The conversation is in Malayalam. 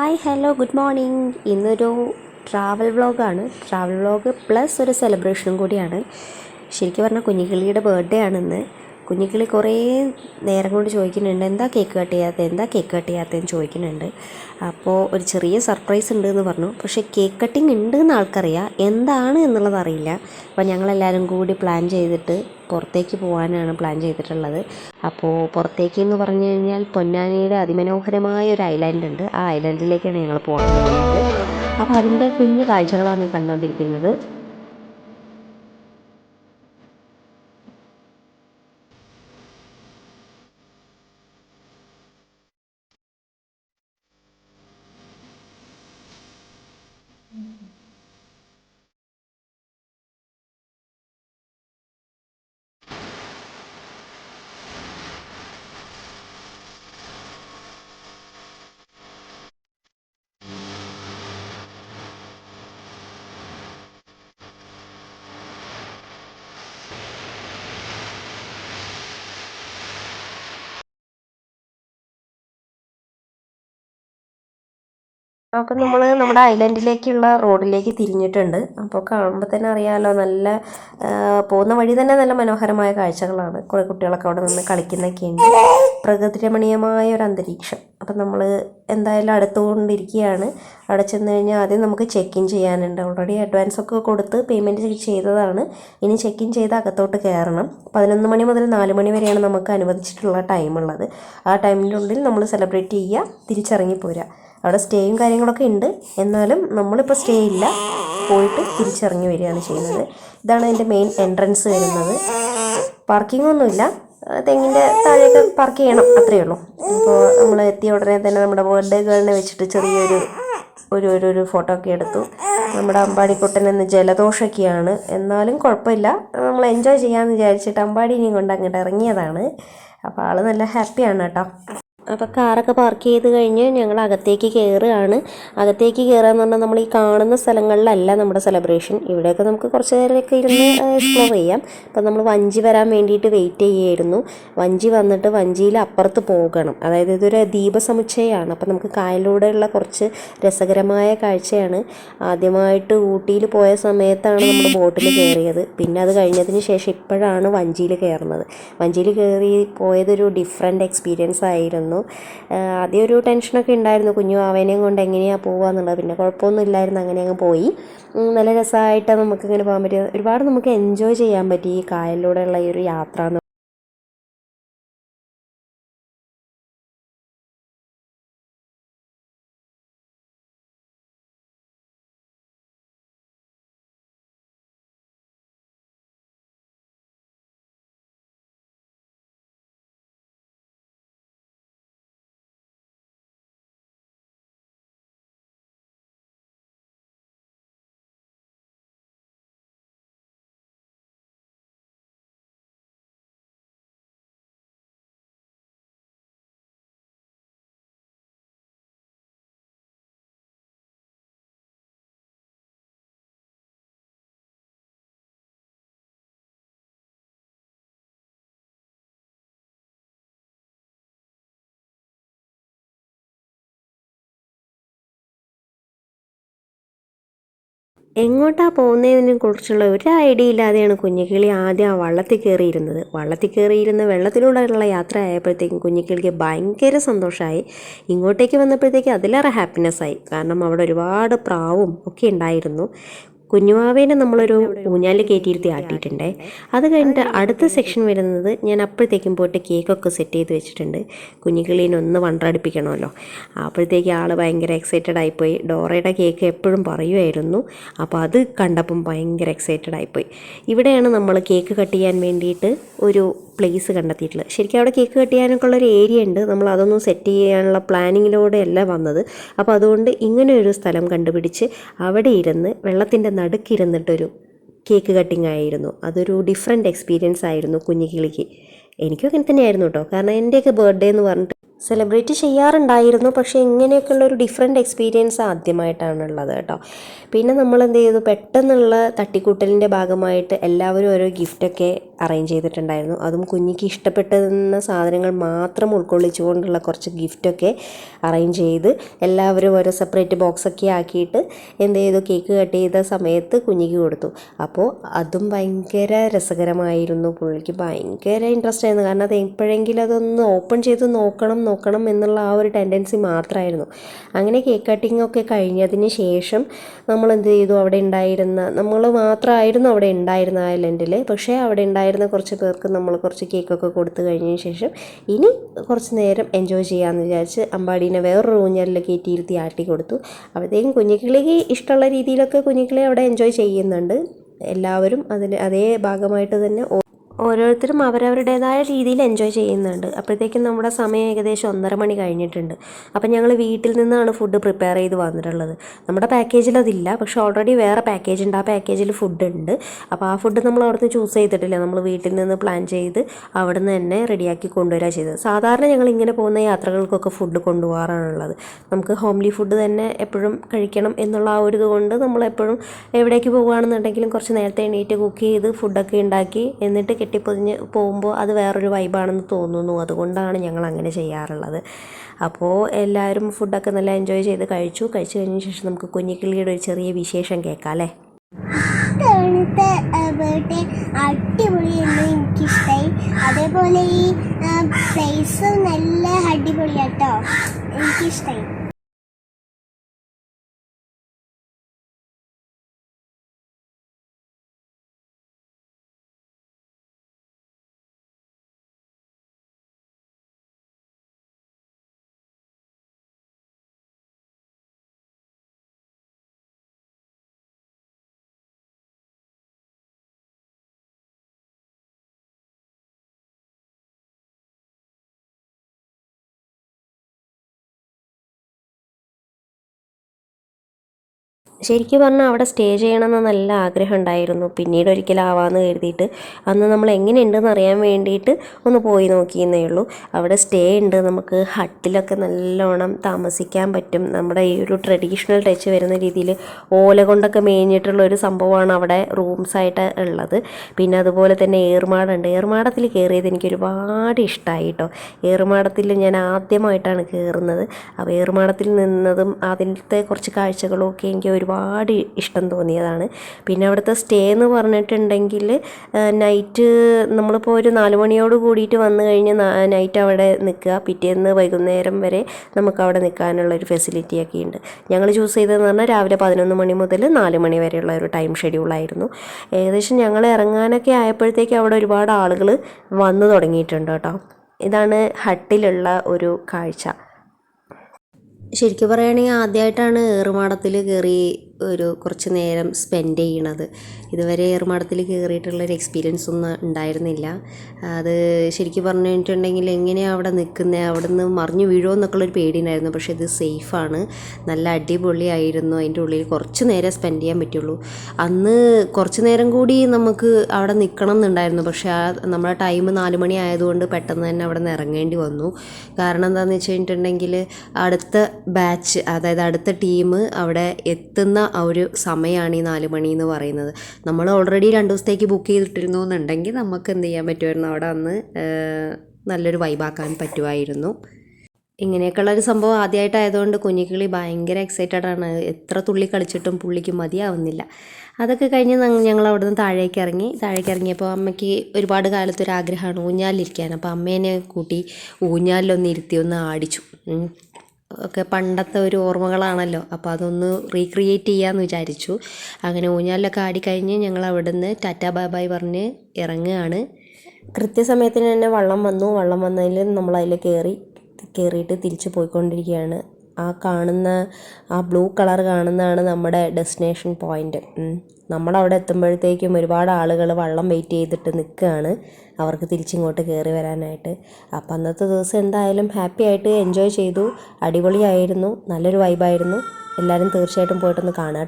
ഹായ് ഹലോ ഗുഡ് മോർണിംഗ് ഇന്നൊരു ട്രാവൽ വ്ളോഗാണ് ട്രാവൽ വ്ളോഗ് പ്ലസ് ഒരു സെലിബ്രേഷനും കൂടിയാണ്. ശരിക്കും പറഞ്ഞാൽ കുഞ്ഞിക്കിളിയുടെ ബർത്ത്ഡേ ആണെന്ന് കുഞ്ഞിക്കിളി കുറേ നേരം കൊണ്ട് ചോദിക്കുന്നുണ്ട് എന്താ കേക്ക് കട്ട് ചെയ്യാത്തത് എന്താ കേക്ക് കട്ട് ചെയ്യാത്തതെന്ന് ചോദിക്കുന്നുണ്ട്. അപ്പോൾ ഒരു ചെറിയ സർപ്രൈസ് ഉണ്ട് എന്ന് പറഞ്ഞു. പക്ഷേ കേക്ക് കട്ടിങ് ഉണ്ട് എന്ന് ആൾക്കറിയാം. എന്താണ് എന്നുള്ളത് അറിയില്ല. അപ്പോൾ ഞങ്ങളെല്ലാവരും കൂടി പ്ലാൻ ചെയ്തിട്ട് പുറത്തേക്ക് പോകാനാണ് പ്ലാൻ ചെയ്തിട്ടുള്ളത്. അപ്പോൾ പുറത്തേക്ക് എന്ന് പറഞ്ഞു കഴിഞ്ഞാൽ പൊന്നാനിയുടെ അതിമനോഹരമായ ഒരു ഐലാൻഡ് ഉണ്ട്. ആ ഐലാൻഡിലേക്കാണ് ഞങ്ങൾ പോകുന്നത്. അപ്പോൾ അതിന്റെ കുഞ്ഞു കാഴ്ചകളാണ് കണ്ടുകൊണ്ടിരിക്കുന്നത്. അപ്പോൾ നമ്മൾ നമ്മുടെ ഐലൻഡിലേക്കുള്ള റോഡിലേക്ക് തിരിഞ്ഞിട്ടുണ്ട്. അപ്പോൾ കാണുമ്പോൾ തന്നെ അറിയാമല്ലോ നല്ല പോകുന്ന വഴി തന്നെ നല്ല മനോഹരമായ കാഴ്ചകളാണ് കുറേ കുട്ടികളൊക്കെ അവിടെ നിന്ന് കളിക്കുന്നൊക്കെയുണ്ട്. പ്രകൃതിരമണീയമായ പ്രകൃതി രമണീയമായ ഒരു അന്തരീക്ഷം. അപ്പം നമ്മൾ എന്തായാലും അടുത്തുകൊണ്ടിരിക്കുകയാണ്. അവിടെ ചെന്ന് കഴിഞ്ഞാൽ ആദ്യം നമുക്ക് ചെക്ക് ഇൻ ചെയ്യാനുണ്ട്. ഓൾറെഡി അഡ്വാൻസ് ഒക്കെ കൊടുത്ത് പേയ്മെന്റ് ചെയ്തതാണ്. ഇനി ചെക്ക് ഇൻ ചെയ്ത് അകത്തോട്ട് കയറണം. പതിനൊന്ന് മണി മുതൽ നാല് മണി വരെയാണ് നമുക്ക് അനുവദിച്ചിട്ടുള്ള ടൈമുള്ളത് ആ ടൈമിനുള്ളിൽ നമ്മൾ സെലിബ്രേറ്റ് ചെയ്യുക തിരിച്ചിറങ്ങി പോരുക. അവിടെ സ്റ്റേയും കാര്യങ്ങളൊക്കെ ഉണ്ട്. എന്നാലും നമ്മളിപ്പോൾ സ്റ്റേ ഇല്ല. പോയിട്ട് തിരിച്ചിറങ്ങി വരികയാണ് ചെയ്യുന്നത്. ഇതാണ് അതിന്റെ മെയിൻ എൻട്രൻസ് വരുന്നത്. പാർക്കിംഗ് ഒന്നുമില്ല. തെങ്ങിന്റെ താഴെയൊക്കെ പാർക്ക് ചെയ്യണം അത്രയേ ഉള്ളൂ. അപ്പോൾ നമ്മൾ എത്തിയ ഉടനെ തന്നെ നമ്മുടെ ബർത്ത്ഡേ ഗേളിനെ വെച്ചിട്ട് ചെറിയൊരു ഒരു ഒരു ഒരു ഫോട്ടോ ഒക്കെ എടുത്തു. നമ്മുടെ അമ്പാടിക്കുട്ടൻ എന്ന് ജലദോഷമൊക്കെയാണ് എന്നാലും കുഴപ്പമില്ല. നമ്മൾ എൻജോയ് ചെയ്യാമെന്ന് വിചാരിച്ചിട്ട് അമ്പാടിനെയും കൊണ്ട് അങ്ങോട്ട് ഇറങ്ങിയതാണ്. അപ്പോൾ ആൾ നല്ല ഹാപ്പിയാണ് കേട്ടോ. അപ്പോൾ കാറൊക്കെ പാർക്ക് ചെയ്ത് കഴിഞ്ഞ് ഞങ്ങൾ അകത്തേക്ക് കയറുകയാണ് അകത്തേക്ക് കയറുക എന്ന് പറഞ്ഞാൽ നമ്മൾ ഈ കാണുന്ന സ്ഥലങ്ങളിലല്ല നമ്മുടെ സെലിബ്രേഷൻ ഇവിടെയൊക്കെ നമുക്ക് കുറച്ച് നേരമൊക്കെ ഇരുന്ന് എക്സ്പ്ലോർ ചെയ്യാം. അപ്പോൾ നമ്മൾ വഞ്ചി വരാൻ വേണ്ടിയിട്ട് വെയിറ്റ് ചെയ്യുമായിരുന്നു വഞ്ചി വന്നിട്ട് വഞ്ചിയിൽ അപ്പുറത്ത് പോകണം. അതായത് ഇതൊരു ദീപസമുച്ചയമാണ് അപ്പോൾ നമുക്ക് കായലിലൂടെയുള്ള കുറച്ച് രസകരമായ കാഴ്ചയാണ്. ആദ്യമായിട്ട് ഊട്ടിയിൽ പോയ സമയത്താണ് നമ്മൾ ബോട്ടിൽ കയറിയത്. പിന്നെ അത് കഴിഞ്ഞതിന് ശേഷം ഇപ്പോഴാണ് വഞ്ചിയിൽ കയറുന്നത്. വഞ്ചിയിൽ കയറി പോയതൊരു ഡിഫറെന്റ് എക്സ്പീരിയൻസ് ആയിരുന്നു. ആഹ് ആദ്യം ഒരു ടെൻഷനൊക്കെ ഉണ്ടായിരുന്നു. കുഞ്ഞു ആവേനെയും കൊണ്ട് എങ്ങനെയാണ് പോവുക എന്നുള്ളത്. പിന്നെ കുഴപ്പമൊന്നും ഇല്ലായിരുന്നു അങ്ങനെ അങ്ങ് പോയി. നല്ല രസമായിട്ട് നമുക്കിങ്ങനെ പോകാൻ പറ്റിയ ഒരുപാട് നമുക്ക് എൻജോയ് ചെയ്യാൻ പറ്റി ഈ കായലിലൂടെയുള്ള ഈ ഒരു യാത്ര എന്ന് എങ്ങോട്ടാ പോകുന്നതിനെ കുറിച്ചുള്ള ഒരു ഐഡിയ ഇല്ലാതെയാണ് കുഞ്ഞിക്കിളി ആദ്യം ആ വള്ളത്തിൽ കയറിയിരുന്നത്. വള്ളത്തിൽ കയറിയിരുന്ന് വെള്ളത്തിലൂടെയുള്ള യാത്ര ആയപ്പോഴത്തേക്കും കുഞ്ഞിക്കിളിക്ക് ഭയങ്കര സന്തോഷമായി ഇങ്ങോട്ടേക്ക് വന്നപ്പോഴത്തേക്ക് അതിലേറെ ഹാപ്പിനെസ്സായി കാരണം അവിടെ ഒരുപാട് പ്രാവും ഒക്കെ ഉണ്ടായിരുന്നു. കുഞ്ഞുവാവേനെ നമ്മളൊരു ഊഞ്ഞാലിൽ കയറ്റിയിരുത്തി ആട്ടിയിട്ടുണ്ടേ. അത് കഴിഞ്ഞിട്ട് അടുത്ത സെക്ഷൻ വരുന്നത് ഞാൻ അപ്പോഴത്തേക്കും പോയിട്ട് കേക്കൊക്കെ സെറ്റ് ചെയ്ത് വെച്ചിട്ടുണ്ട്. കുഞ്ഞിക്കിളീനെ ഒന്ന് വണ്ടടിപ്പിക്കണമല്ലോ. അപ്പോഴത്തേക്ക് ആൾ ഭയങ്കര എക്സൈറ്റഡ് ആയിപ്പോയി. ഡോറയുടെ കേക്ക് എപ്പോഴും പറയുമായിരുന്നു അപ്പോൾ അത് കണ്ടപ്പം ഭയങ്കര എക്സൈറ്റഡ് ആയിപ്പോയി. ഇവിടെയാണ് നമ്മൾ കേക്ക് കട്ട് ചെയ്യാൻ വേണ്ടിയിട്ട് ഒരു പ്ലേസ് കണ്ടെത്തിയിട്ടുള്ളത്. ശരിക്കും അവിടെ കേക്ക് കട്ട് ചെയ്യാനൊക്കെ ഉള്ളൊരു ഏരിയ ഉണ്ട്. നമ്മൾ അതൊന്നും സെറ്റ് ചെയ്യാനുള്ള പ്ലാനിങ്ങിലൂടെയല്ല വന്നത്. അപ്പോൾ അതുകൊണ്ട് ഇങ്ങനെ ഒരു സ്ഥലം കണ്ടുപിടിച്ച് അവിടെ ഇരുന്ന് വെള്ളത്തിന്റെ നടുക്കിരുന്നിട്ടൊരു കേക്ക് കട്ടിംഗ് ആയിരുന്നു. അതൊരു ഡിഫറെന്റ് എക്സ്പീരിയൻസ് ആയിരുന്നു കുഞ്ഞു എനിക്കും അങ്ങനെ തന്നെയായിരുന്നു കേട്ടോ കാരണം എന്റെയൊക്കെ ബർത്ത്ഡേ എന്ന് പറഞ്ഞിട്ട് സെലിബ്രേറ്റ് ചെയ്യാറുണ്ടായിരുന്നു പക്ഷേ ഇങ്ങനെയൊക്കെയുള്ള ഒരു ഡിഫറെന്റ് എക്സ്പീരിയൻസ് ആദ്യമായിട്ടാണുള്ളത് കേട്ടോ. പിന്നെ നമ്മൾ എന്ത് ചെയ്തു? പെട്ടെന്നുള്ള തട്ടിക്കൂട്ടലിന്റെ ഭാഗമായിട്ട് എല്ലാവരും ഓരോ ഗിഫ്റ്റൊക്കെ അറേഞ്ച് ചെയ്തിട്ടുണ്ടായിരുന്നു. അതും കുഞ്ഞിക്ക് ഇഷ്ടപ്പെട്ടുന്ന സാധനങ്ങൾ മാത്രം ഉൾക്കൊള്ളിച്ചുകൊണ്ടുള്ള കുറച്ച് ഗിഫ്റ്റൊക്കെ അറേഞ്ച് ചെയ്ത് എല്ലാവരും ഓരോ സെപ്പറേറ്റ് ബോക്സൊക്കെ ആക്കിയിട്ട് എന്ത് ചെയ്തു? കേക്ക് കട്ട് ചെയ്ത സമയത്ത് കുഞ്ഞിക്ക് കൊടുത്തു. അപ്പോൾ അതും ഭയങ്കര രസകരമായിരുന്നു. പുള്ളിക്ക് ഭയങ്കര ഇൻട്രസ്റ്റ് ആയിരുന്നു. കാരണം അത് എപ്പോഴെങ്കിലും അതൊന്ന് ഓപ്പൺ ചെയ്ത് നോക്കണം നോക്കണം എന്നുള്ള ആ ഒരു ടെൻഡൻസി മാത്രമായിരുന്നു അങ്ങനെ കേക്ക് കട്ടിംഗ് ഒക്കെ കഴിഞ്ഞതിന് ശേഷം നമ്മൾ എന്ത് ചെയ്തു? അവിടെ ഉണ്ടായിരുന്ന നമ്മൾ മാത്രമായിരുന്നു അവിടെ ഉണ്ടായിരുന്ന ഐലൻഡിൽ പക്ഷേ അവിടെ ഉണ്ടായിരുന്ന കുറച്ച് പേർക്ക് നമ്മൾ കുറച്ച് കേക്കൊക്കെ കൊടുത്തു കഴിഞ്ഞതിന് ശേഷം ഇനി കുറച്ച് നേരം എൻജോയ് ചെയ്യാമെന്ന് വിചാരിച്ച് അമ്പാടീനെ വേറൊരു ഊഞ്ഞലിൽ കയറ്റിയിരുത്തി ആട്ടി കൊടുത്തു. അപ്പോഴത്തേക്കും കുഞ്ഞിക്കിളിക്ക് ഇഷ്ടമുള്ള രീതിയിലൊക്കെ കുഞ്ഞിക്കിളി അവിടെ എൻജോയ് ചെയ്യുന്നുണ്ട്. എല്ലാവരും അതിന് അതേ ഭാഗമായിട്ട് തന്നെ ഓരോരുത്തരും അവരവരുടേതായ രീതിയിൽ എൻജോയ് ചെയ്യുന്നുണ്ട്. അപ്പോഴത്തേക്കും നമ്മുടെ സമയം ഏകദേശം ഒന്നര മണി കഴിഞ്ഞിട്ടുണ്ട്. അപ്പം ഞങ്ങൾ വീട്ടിൽ നിന്നാണ് ഫുഡ് പ്രിപ്പയർ ചെയ്ത് വന്നിട്ടുള്ളത്. നമ്മുടെ പാക്കേജിൽ അതില്ല. പക്ഷെ ഓൾറെഡി വേറെ പാക്കേജ് ഉണ്ട്. ആ പാക്കേജിൽ ഫുഡ് ഉണ്ട്. അപ്പോൾ ആ ഫുഡ് നമ്മൾ അവിടുന്ന് ചൂസ് ചെയ്തിട്ടില്ല. നമ്മൾ വീട്ടിൽ നിന്ന് പ്ലാൻ ചെയ്ത് അവിടെ നിന്ന് തന്നെ റെഡിയാക്കി കൊണ്ടുവരിക ചെയ്തത്. സാധാരണ ഞങ്ങൾ ഇങ്ങനെ പോകുന്ന യാത്രകൾക്കൊക്കെ ഫുഡ് കൊണ്ടുപോകാറാണുള്ളത് നമുക്ക് ഹോംലി ഫുഡ് തന്നെ എപ്പോഴും കഴിക്കണം എന്നുള്ള ആ ഒരു ഇതുകൊണ്ട് നമ്മൾ എപ്പോഴും എവിടേക്ക് പോകുകയാണെന്നുണ്ടെങ്കിലും കുറച്ച് നേരത്തെ എണീറ്റ് കുക്ക് ചെയ്ത് ഫുഡൊക്കെ ഉണ്ടാക്കി എന്നിട്ട് കെട്ടിപ്പൊതിഞ്ഞ് പോകുമ്പോൾ അത് വേറൊരു വൈബാണെന്ന് തോന്നുന്നു. അതുകൊണ്ടാണ് ഞങ്ങൾ അങ്ങനെ ചെയ്യാറുള്ളത്. അപ്പോൾ എല്ലാവരും ഫുഡൊക്കെ നല്ല എൻജോയ് ചെയ്ത് കഴിച്ചു. കഴിച്ചു കഴിഞ്ഞ ശേഷം നമുക്ക് കുഞ്ഞിക്കിളിയുടെ ഒരു ചെറിയ വിശേഷം കേൾക്കാം അല്ലേ? ഇത്തവണത്തെ അതേപോലെ ഈ പ്ലേസ് നല്ല അടിപൊളിയാട്ടോ. എനിക്കിഷ്ടമായി ശരിക്കും പറഞ്ഞാൽ അവിടെ സ്റ്റേ ചെയ്യണമെന്ന് നല്ല ആഗ്രഹം ഉണ്ടായിരുന്നു പിന്നീട് ഒരിക്കലാവാന്ന് കരുതിയിട്ട് അന്ന് നമ്മൾ എങ്ങനെയുണ്ടെന്ന് അറിയാൻ വേണ്ടിയിട്ട് ഒന്ന് പോയി നോക്കിയെന്നേ ഉള്ളൂ. അവിടെ സ്റ്റേ ഉണ്ട്. നമുക്ക് ഹട്ടിലൊക്കെ നല്ലോണം താമസിക്കാൻ പറ്റും. നമ്മുടെ ഈ ഒരു ട്രഡീഷണൽ ടച്ച് വരുന്ന രീതിയിൽ ഓല കൊണ്ടൊക്കെ മേഞ്ഞിട്ടുള്ള ഒരു സംഭവമാണ് അവിടെ റൂംസ് ആയിട്ട് ഉള്ളത്. പിന്നെ അതുപോലെ തന്നെ ഏറുമാടുണ്ട്. ഏറുമാടത്തിൽ കയറിയത് എനിക്ക് ഒരുപാട് ഇഷ്ടമായി കേട്ടോ ഏറുമാടത്തിൽ ഞാൻ ആദ്യമായിട്ടാണ് കയറുന്നത്. അപ്പോൾ ഏറുമാടത്തിൽ നിന്നതും അതിന്റെ കുറച്ച് കാഴ്ചകളും ഒക്കെ എനിക്ക് ഒരുപാട് ഇഷ്ടം തോന്നിയതാണ്. പിന്നെ അവിടുത്തെ സ്റ്റേ എന്ന് പറഞ്ഞിട്ടുണ്ടെങ്കിൽ നൈറ്റ് നമ്മളിപ്പോൾ ഒരു നാല് മണിയോട് കൂടിയിട്ട് വന്നു കഴിഞ്ഞ് നൈറ്റ് അവിടെ നിൽക്കുക. പിറ്റേന്ന് വൈകുന്നേരം വരെ നമുക്ക് അവിടെ നിൽക്കാനുള്ള ഒരു ഫെസിലിറ്റി ഒക്കെ ഉണ്ട്. ഞങ്ങൾ ചൂസ് ചെയ്തതെന്ന് പറഞ്ഞാൽ രാവിലെ പതിനൊന്ന് മണി മുതൽ നാല് മണി വരെയുള്ള ഒരു ടൈം ഷെഡ്യൂളായിരുന്നു ഏകദേശം ഞങ്ങൾ ഇറങ്ങാനൊക്കെ ആയപ്പോഴത്തേക്ക് അവിടെ ഒരുപാട് ആളുകൾ വന്നു തുടങ്ങിയിട്ടുണ്ട് കേട്ടോ. ഇതാണ് ഹട്ടിലുള്ള ഒരു കാഴ്ച. ശരിക്കും പറയുകയാണെങ്കിൽ ആദ്യമായിട്ടാണ് ഏറുമാടത്തിൽ കയറി ഒരു കുറച്ച് നേരം സ്പെൻഡ് ചെയ്യണത്. ഇതുവരെ ഏറുമാടത്തിൽ കയറിയിട്ടുള്ളൊരു എക്സ്പീരിയൻസ് ഒന്നും ഉണ്ടായിരുന്നില്ല. അത് ശരിക്കും പറഞ്ഞിട്ടുണ്ടെങ്കിൽ എങ്ങനെയാണ് അവിടെ നിൽക്കുന്നത് അവിടെ നിന്ന് മറിഞ്ഞു വീഴുമോ എന്നൊക്കെയുള്ളൊരു പേടിയുണ്ടായിരുന്നു. പക്ഷേ ഇത് സേഫാണ് നല്ല അടിപൊളിയായിരുന്നു. അതിന്റെ ഉള്ളിൽ കുറച്ച് നേരം സ്പെൻഡ് ചെയ്യാൻ പറ്റുള്ളൂ. അന്ന് കുറച്ച് നേരം കൂടി നമുക്ക് അവിടെ നിൽക്കണം എന്നുണ്ടായിരുന്നു. പക്ഷേ ആ നമ്മുടെ ടൈം നാല് മണി ആയതുകൊണ്ട് പെട്ടെന്ന് തന്നെ അവിടെ നിന്ന് ഇറങ്ങേണ്ടി വന്നു. കാരണം എന്താണെന്ന് വെച്ച് കഴിഞ്ഞിട്ടുണ്ടെങ്കിൽ അടുത്ത ബാച്ച് അതായത് അടുത്ത ടീം അവിടെ എത്തുന്ന ആ ഒരു സമയമാണ് ഈ നാല് മണി എന്ന് പറയുന്നത്. നമ്മൾ ഓൾറെഡി രണ്ട് ദിവസത്തേക്ക് ബുക്ക് ചെയ്തിട്ടിരുന്നു എന്നുണ്ടെങ്കിൽ നമുക്ക് എന്ത് ചെയ്യാൻ പറ്റുമായിരുന്നു? അവിടെ അന്ന് നല്ലൊരു വൈബാക്കാൻ പറ്റുമായിരുന്നു. ഇങ്ങനെയൊക്കെയുള്ള ഒരു സംഭവം ആദ്യമായിട്ടായതുകൊണ്ട് കുഞ്ഞിക്കിളി ഭയങ്കര എക്സൈറ്റഡ് ആണ്. എത്ര തുള്ളി കളിച്ചിട്ടും പുള്ളിക്ക് മതിയാവുന്നില്ല. അതൊക്കെ കഴിഞ്ഞ് ഞങ്ങ- ഞങ്ങൾ അവിടെ നിന്ന് താഴേക്ക് ഇറങ്ങി. താഴേക്ക് ഇറങ്ങിയപ്പോൾ അമ്മയ്ക്ക് ഒരുപാട് കാലത്തൊരു ആഗ്രഹമാണ് ഊഞ്ഞാലിരിക്കാൻ. അപ്പോൾ അമ്മേനെ കൂട്ടി ഊഞ്ഞാലിലൊന്ന് ഇരുത്തി ഒന്ന് ആടിച്ചു. ഒക്കെ പണ്ടത്തെ ഒരു ഓർമ്മകളാണല്ലോ. അപ്പോൾ അതൊന്ന് റീക്രിയേറ്റ് ചെയ്യാമെന്ന് വിചാരിച്ചു. അങ്ങനെ ഊഞ്ഞാലിലൊക്കെ ആടിക്കഴിഞ്ഞ് ഞങ്ങൾ അവിടുന്ന് ടാറ്റ ബൈ ബൈ പറഞ്ഞ് ഇറങ്ങുകയാണ്. കൃത്യസമയത്തിന് തന്നെ വള്ളം വന്നു. വള്ളം വന്നതിൽ നമ്മൾ കയറി കയറിയിട്ട് തിരിച്ച് പോയിക്കൊണ്ടിരിക്കുകയാണ്. ആ കാണുന്ന ആ ബ്ലൂ കളർ കാണുന്നതാണ് നമ്മുടെ ഡെസ്റ്റിനേഷൻ പോയിന്റ്. നമ്മളവിടെ എത്തുമ്പോഴത്തേക്കും ഒരുപാട് ആളുകൾ വള്ളം വെയിറ്റ് ചെയ്തിട്ട് നിൽക്കുകയാണ് അവർക്ക് തിരിച്ചിങ്ങോട്ട് കയറി വരാനായിട്ട്. അപ്പം അന്നത്തെ ദിവസം എന്തായാലും ഹാപ്പി ആയിട്ട് എൻജോയ് ചെയ്തു. അടിപൊളിയായിരുന്നു. നല്ലൊരു വൈബായിരുന്നു. എല്ലാവരും തീർച്ചയായിട്ടും പോയിട്ടൊന്ന് കാണാം